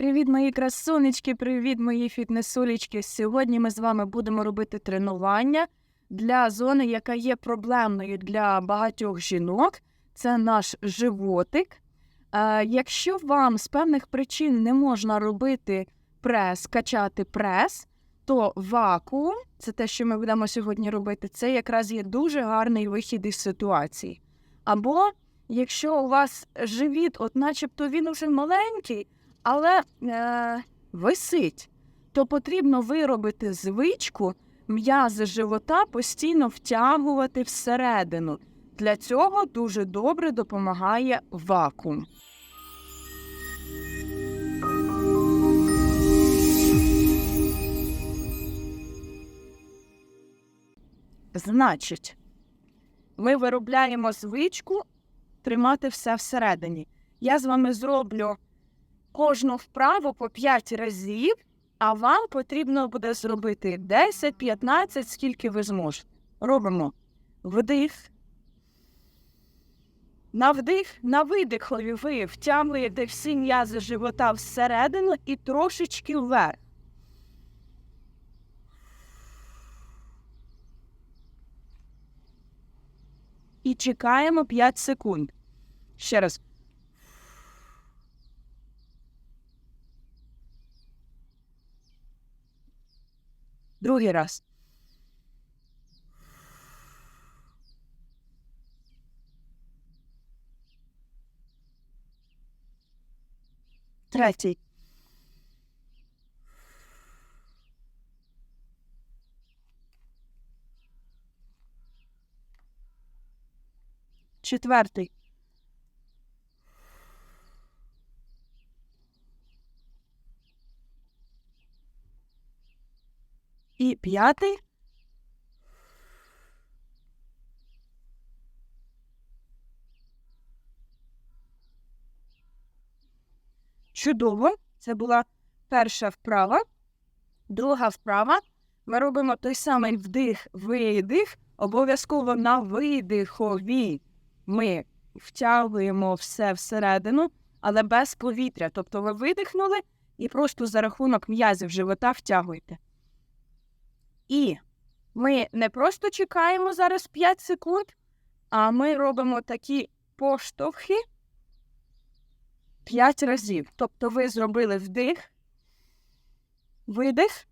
Привіт, мої красунечки, привіт, мої фітнесулечки. Сьогодні ми з вами будемо робити тренування для зони, яка є проблемною для багатьох жінок. Це наш животик. Е, якщо вам з певних причин не можна робити прес, качати прес, то вакуум, це те, що ми будемо сьогодні робити, це якраз є дуже гарний вихід із ситуації. Або якщо у вас живіт, от начебто він уже маленький, але е, висить, то потрібно виробити звичку м'язи живота постійно втягувати всередину. Для цього дуже добре допомагає вакуум. Значить, ми виробляємо звичку тримати все всередині. Я з вами зроблю кожну вправу по 5 разів, а вам потрібно буде зробити 10-15, скільки ви зможете. Робимо вдих. На вдих, на видихові ви втягуєте всі м'язи живота всередину і трошечки вверх. І чекаємо 5 секунд. Ще раз. Другий раз. Третій. Четвертий. І п'ятий. Чудово. Це була перша вправа. Друга вправа. Ми робимо той самий вдих, видих. Обов'язково на видихові ми втягуємо все всередину, але без повітря. Тобто ви видихнули і просто за рахунок м'язів живота втягуєте. І ми не просто чекаємо зараз 5 секунд, а ми робимо такі поштовхи 5 разів. Тобто ви зробили вдих, видих.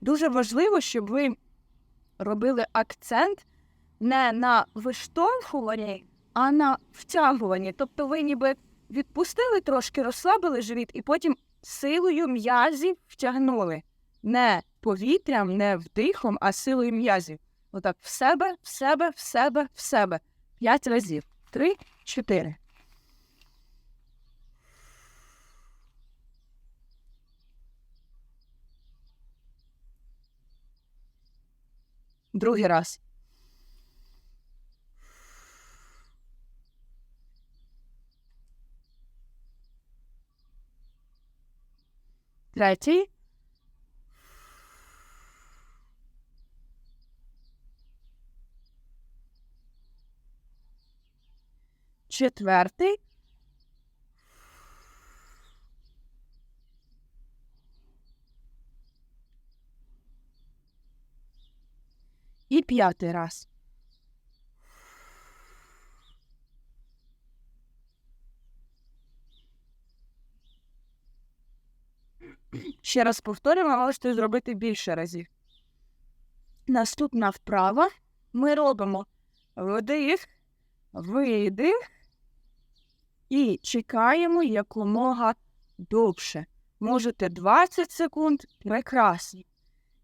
Дуже важливо, щоб ви робили акцент не на виштовхуванні, а на втягуванні. Тобто ви ніби відпустили трошки, розслабили живіт і потім силою м'язів втягнули. Не повітрям, не вдихом, а силою м'язів. Отак в себе, в себе, в себе, в себе. П'ять разів. Три, чотири. Другий раз. Третій. Четвертий. І п'ятий раз. Ще раз повторюємо, можете зробити більше разів. Наступна вправа. Ми робимо вдих, видих і чекаємо якомога довше. Можете 20 секунд, прекрасно.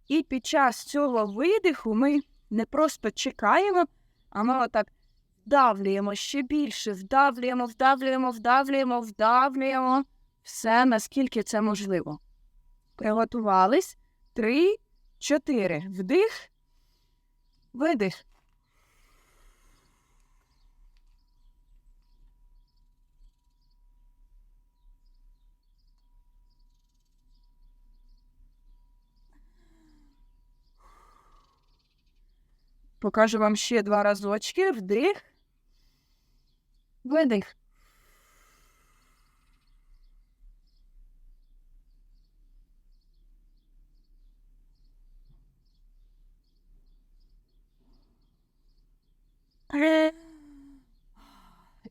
І під час цього видиху ми не просто чекаємо, а ми отак вдавлюємо ще більше, вдавлюємо, вдавлюємо, вдавлюємо, вдавлюємо. Все, наскільки це можливо. Приготувались. Три, чотири. Вдих, видих. Покажу вам ще два разочки. Вдих. Видих.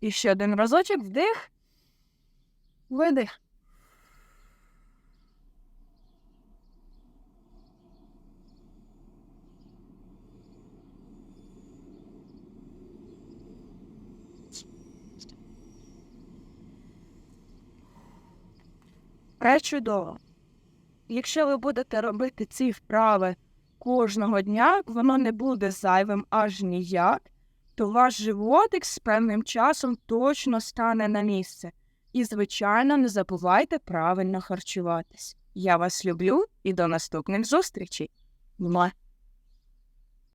І ще один разочок. Вдих. Видих. Пречудово. Якщо ви будете робити ці вправи кожного дня, воно не буде зайвим аж ніяк, то ваш животик з певним часом точно стане на місце. І, звичайно, не забувайте правильно харчуватись. Я вас люблю і до наступних зустрічей. Муа!